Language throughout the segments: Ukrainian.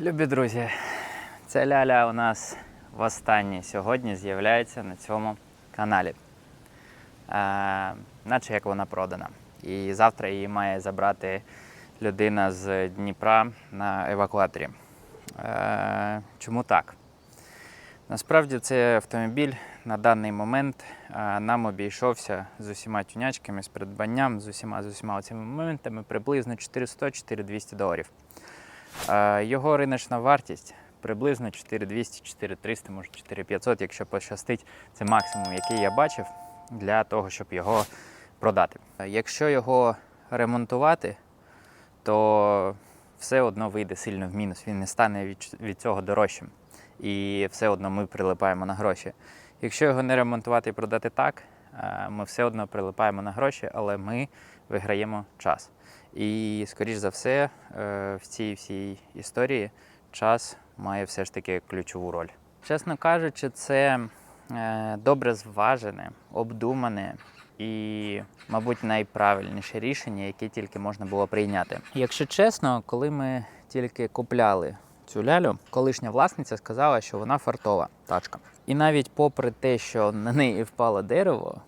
Любі друзі, ця ляля у нас востаннє сьогодні з'являється на цьому каналі. Е, наче як вона продана. І завтра її має забрати людина з Дніпра на евакуаторі. Е, чому так? Насправді цей автомобіль на даний момент е, нам обійшовся з усіма тюнячками, з придбанням, з усіма з усіма цими моментами приблизно 400-4200 доларів. Е, Його риночна вартість приблизно 4200-4300, може 4500, якщо пощастить. Це максимум, який я бачив для того, щоб його продати. Якщо його ремонтувати, то все одно вийде сильно в мінус. Він не стане від, від цього дорожчим. І все одно ми прилипаємо на гроші. Якщо його не ремонтувати і продати так, е, ми все одно прилипаємо на гроші, але ми виграємо час. І, скоріш за все, е, в цій всій історії час має все ж таки ключову роль. Чесно кажучи, це е, добре зважене, обдумане і, мабуть, найправильніше рішення, яке тільки можна було прийняти. Якщо чесно, коли ми тільки купляли цю лялю, колишня власниця сказала, що вона фартова тачка. І навіть попри те, що на неї впало дерево,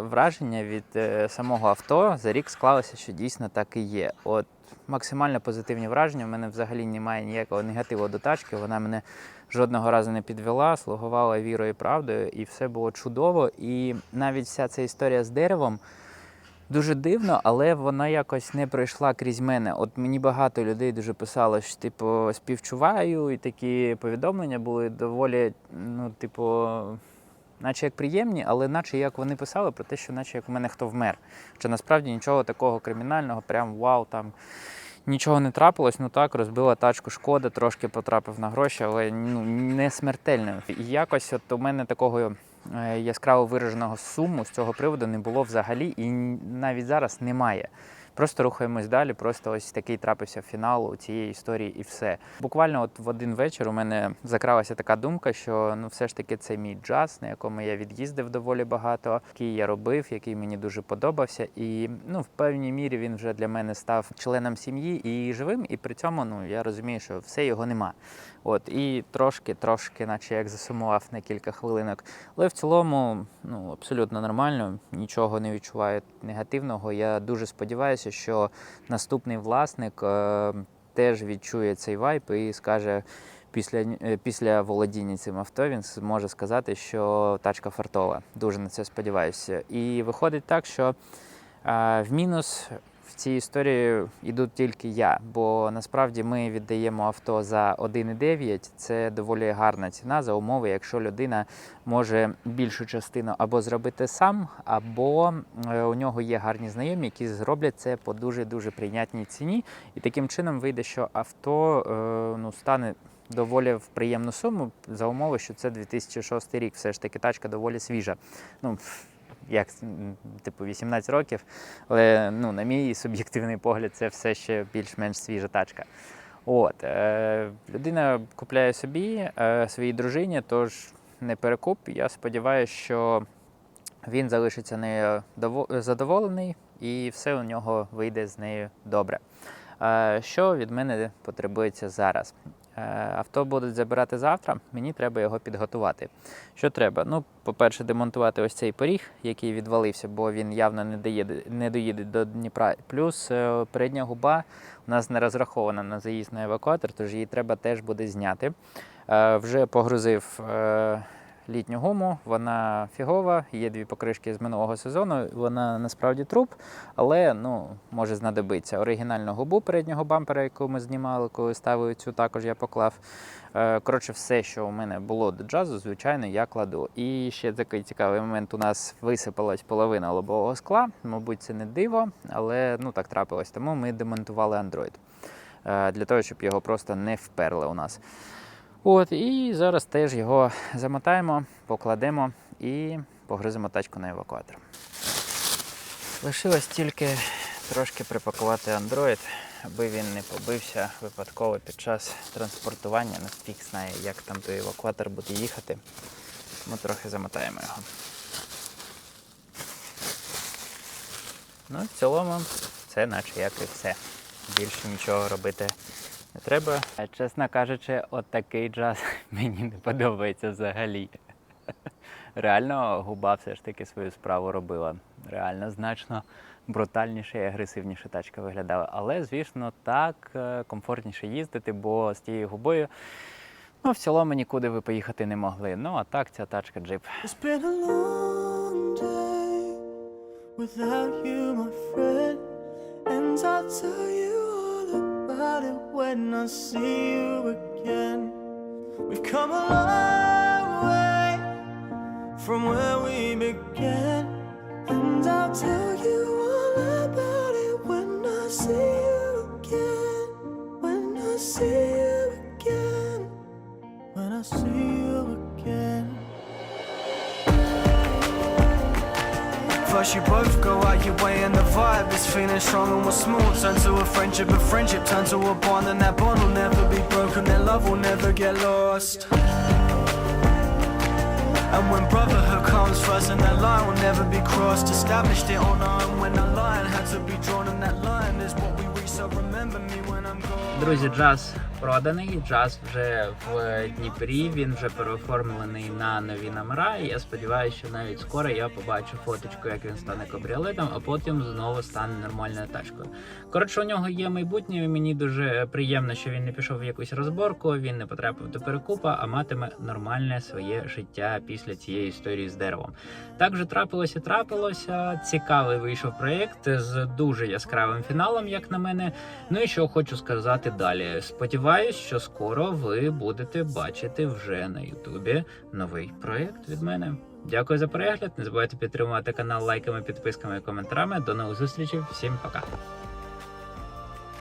враження від е, самого авто за рік склалося, що дійсно так і є. От максимально позитивні враження. В мене взагалі немає ніякого негативу до тачки. Вона мене жодного разу не підвела, слугувала вірою і правдою, і все було чудово. І навіть вся ця історія з деревом. Дуже дивно, але вона якось не пройшла крізь мене. От мені багато людей дуже писало, що типу співчуваю, і такі повідомлення були доволі, ну, типу, наче як приємні, але наче як вони писали про те, що наче як в мене хто вмер. Що насправді нічого такого кримінального, прям вау, там нічого не трапилось. Ну так, розбила тачку шкода, трошки потрапив на гроші, але ну, не смертельно. І якось от у мене такого е, яскраво вираженого суму з цього приводу не було взагалі, і навіть зараз немає. Просто рухаємось далі. Просто ось такий трапився фінал у цієї історії, і все. Буквально, от в один вечір у мене закралася така думка, що ну все ж таки це мій джаз, на якому я від'їздив доволі багато, який я робив, який мені дуже подобався. І ну в певній мірі він вже для мене став членом сім'ї і живим. І при цьому ну я розумію, що все його нема. От і трошки, трошки, наче як засумував на кілька хвилинок. Але в цілому, ну абсолютно нормально, нічого не відчуваю негативного. Я дуже сподіваюся, що наступний власник е, теж відчує цей вайп і скаже. Після, е, після володіння цим авто він може сказати, що тачка фартова. Дуже на це сподіваюся. І виходить так, що е, в мінус в цій історії йду тільки я, бо насправді ми віддаємо авто за 1,9. Це доволі гарна ціна за умови, якщо людина може більшу частину або зробити сам, або е, у нього є гарні знайомі, які зроблять це по дуже дуже прийнятній ціні. І таким чином вийде, що авто е, ну стане. Доволі в приємну суму за умови, що це 2006 рік. Все ж таки тачка доволі свіжа. Ну як типу 18 років, але ну, на мій суб'єктивний погляд, це все ще більш-менш свіжа тачка. От, е, людина купляє собі, е, своїй дружині, тож не перекуп. Я сподіваюся, що він залишиться нею задоволений і все у нього вийде з нею добре. Е, що від мене потребується зараз? Е, Авто будуть забирати завтра, мені треба його підготувати. Що треба? Ну, по-перше, демонтувати ось цей поріг, який відвалився, бо він явно не доїде, не доїде до Дніпра. Плюс е, передня губа у нас не розрахована на заїзд на евакуатор, тож її треба теж буде зняти. Е, Вже погрузив літню гуму, вона фігова, є дві покришки з минулого сезону, вона насправді труп, але ну, може знадобитися. Оригінальну губу переднього бампера, яку ми знімали, коли ставили цю, також я поклав. Е, Коротше, все, що у мене було до джазу, звичайно, я кладу. І ще такий цікавий момент: у нас висипалась половина лобового скла. Мабуть, це не диво, але ну так трапилось. Тому ми демонтували Android е, для того, щоб його просто не вперли у нас. От, і зараз теж його замотаємо, покладемо і погрузимо тачку на евакуатор. Лишилось тільки трошки припакувати Android, аби він не побився випадково під час транспортування. Фіг знає, як там той евакуатор буде їхати. Ми трохи замотаємо його. Ну, в цілому, це наче як і все. Більше нічого робити Не треба. Чесно кажучи, от такий джаз мені не подобається взагалі. Реально, губа все ж таки свою справу робила. Реально значно брутальніше і агресивніше тачка виглядала. Але, звісно, так е, комфортніше їздити, бо з тією губою ну, в цілому нікуди ви поїхати не могли. Ну а так, ця тачка джип. Without you, my friend. And all about it when I see you again. We've come a long way from where we began. First you both go out your way and the vibe is feeling strong and we're small Turn to a friendship, a friendship turn to a bond And that bond will never be broken, that love will never get lost And when brotherhood comes first and that line will never be crossed Established it on our own when that line had to be drawn And that line is what we reach, so remember me when I'm gone Друзі, джаз Проданий. Джаз вже в Дніпрі. Він вже переоформлений на нові номера. І я сподіваюся, що навіть скоро я побачу фоточку, як він стане кабріолетом, а потім знову стане нормальною тачкою. Коротше, у нього є майбутнє. і Мені дуже приємно, що він не пішов в якусь розборку, він не потрапив до перекупа, а матиме нормальне своє життя після цієї історії з деревом. Так вже трапилося, трапилося. Цікавий вийшов проєкт з дуже яскравим фіналом, як на мене. Ну і що хочу сказати далі. Сподіваюсь, що скоро ви будете бачити вже на Ютубі новий проєкт від мене. Дякую за перегляд. Не забувайте підтримувати канал лайками, підписками і коментарями. До нових зустрічей. Всім пока.